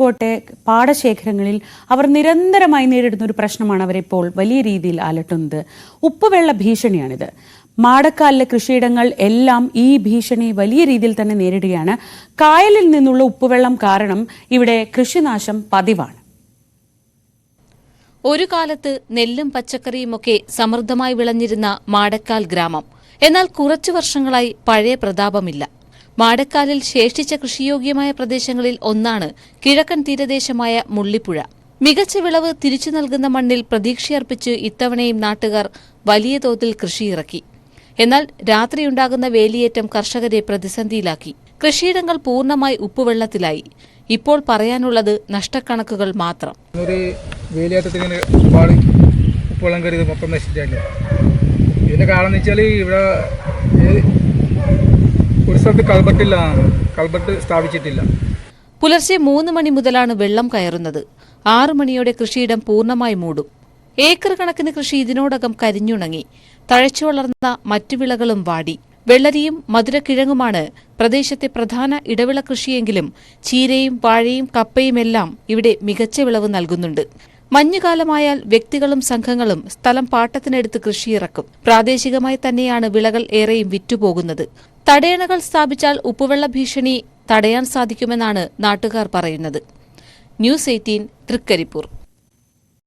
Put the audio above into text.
കാസർകോട്ടെ പാടശേഖരങ്ങളിൽ അവർ നിരന്തരമായി നേരിടുന്ന ഒരു പ്രശ്നമാണ് അവരിപ്പോൾ വലിയ രീതിയിൽ അലട്ടുന്നത്. ഉപ്പുവെള്ള ഭീഷണിയാണിത്. മാടക്കാലിലെ കൃഷിയിടങ്ങൾ എല്ലാം ഈ ഭീഷണി വലിയ രീതിയിൽ തന്നെ നേരിടുകയാണ്. കായലിൽ നിന്നുള്ള ഉപ്പുവെള്ളം കാരണം ഇവിടെ കൃഷിനാശം പതിവാണ്. ഒരു കാലത്ത് നെല്ലും പച്ചക്കറിയുമൊക്കെ സമൃദ്ധമായി വിളഞ്ഞിരുന്ന മാടക്കാൽ ഗ്രാമം. എന്നാൽ കുറച്ചു വർഷങ്ങളായി പഴയ പ്രതാപമില്ല. മാടക്കാലിൽ ശേഷിച്ച കൃഷിയോഗ്യമായ പ്രദേശങ്ങളിൽ ഒന്നാണ് കിഴക്കൻ തീരദേശമായ മുള്ളിപ്പുഴ. മികച്ച വിളവ് തിരിച്ചു നൽകുന്ന മണ്ണിൽ പ്രതീക്ഷയർപ്പിച്ച് ഇത്തവണയും നാട്ടുകാർ വലിയ തോതിൽ കൃഷിയിറക്കി. എന്നാൽ രാത്രിയുണ്ടാകുന്ന വേലിയേറ്റം കർഷകരെ പ്രതിസന്ധിയിലാക്കി. കൃഷിയിടങ്ങൾ പൂർണമായി ഉപ്പുവെള്ളത്തിലായി. ഇപ്പോൾ പറയാനുള്ളത് നഷ്ടക്കണക്കുകൾ മാത്രം. ഒരുപാട് ഉപ്പുവെള്ളം കയറി മൊത്തം നശിച്ചു ഇതിന്റെ കാരണം എന്ന് വെച്ചാൽ ഇവിടെ സ്ഥലത്ത് കൽബട്ടില്ല കൽബട്ട് സ്ഥാപിച്ചിട്ടില്ല. പുലർച്ചെ മൂന്ന് മണി മുതലാണ് വെള്ളം കയറുന്നത്. ആറു മണിയോടെ കൃഷിയിടം പൂർണമായി മൂടും. ഏക്കർ കണക്കിന് കൃഷി ഇതിനോടകം കരിഞ്ഞുണങ്ങി. തഴച്ചു വളർന്ന മറ്റു വിളകളും വാടി. വെള്ളരിയും മധുരക്കിഴങ്ങുമാണ് പ്രദേശത്തെ പ്രധാന ഇടവിള കൃഷിയെങ്കിലും ചീരയും വാഴയും കപ്പയുമെല്ലാം ഇവിടെ മികച്ച വിളവ് നൽകുന്നുണ്ട്. മഞ്ഞുകാലമായാൽ വ്യക്തികളും സംഘങ്ങളും സ്ഥലം പാട്ടത്തിനെടുത്ത് കൃഷിയിറക്കും. പ്രാദേശികമായി തന്നെയാണ് വിളകൾ ഏറെയും വിറ്റുപോകുന്നത്. തടയണകൾ സ്ഥാപിച്ചാൽ ഉപ്പുവെള്ള ഭീഷണി തടയാൻ സാധിക്കുമെന്നാണ് നാട്ടുകാർ പറയുന്നത്. News eighteen Thrikkaripur.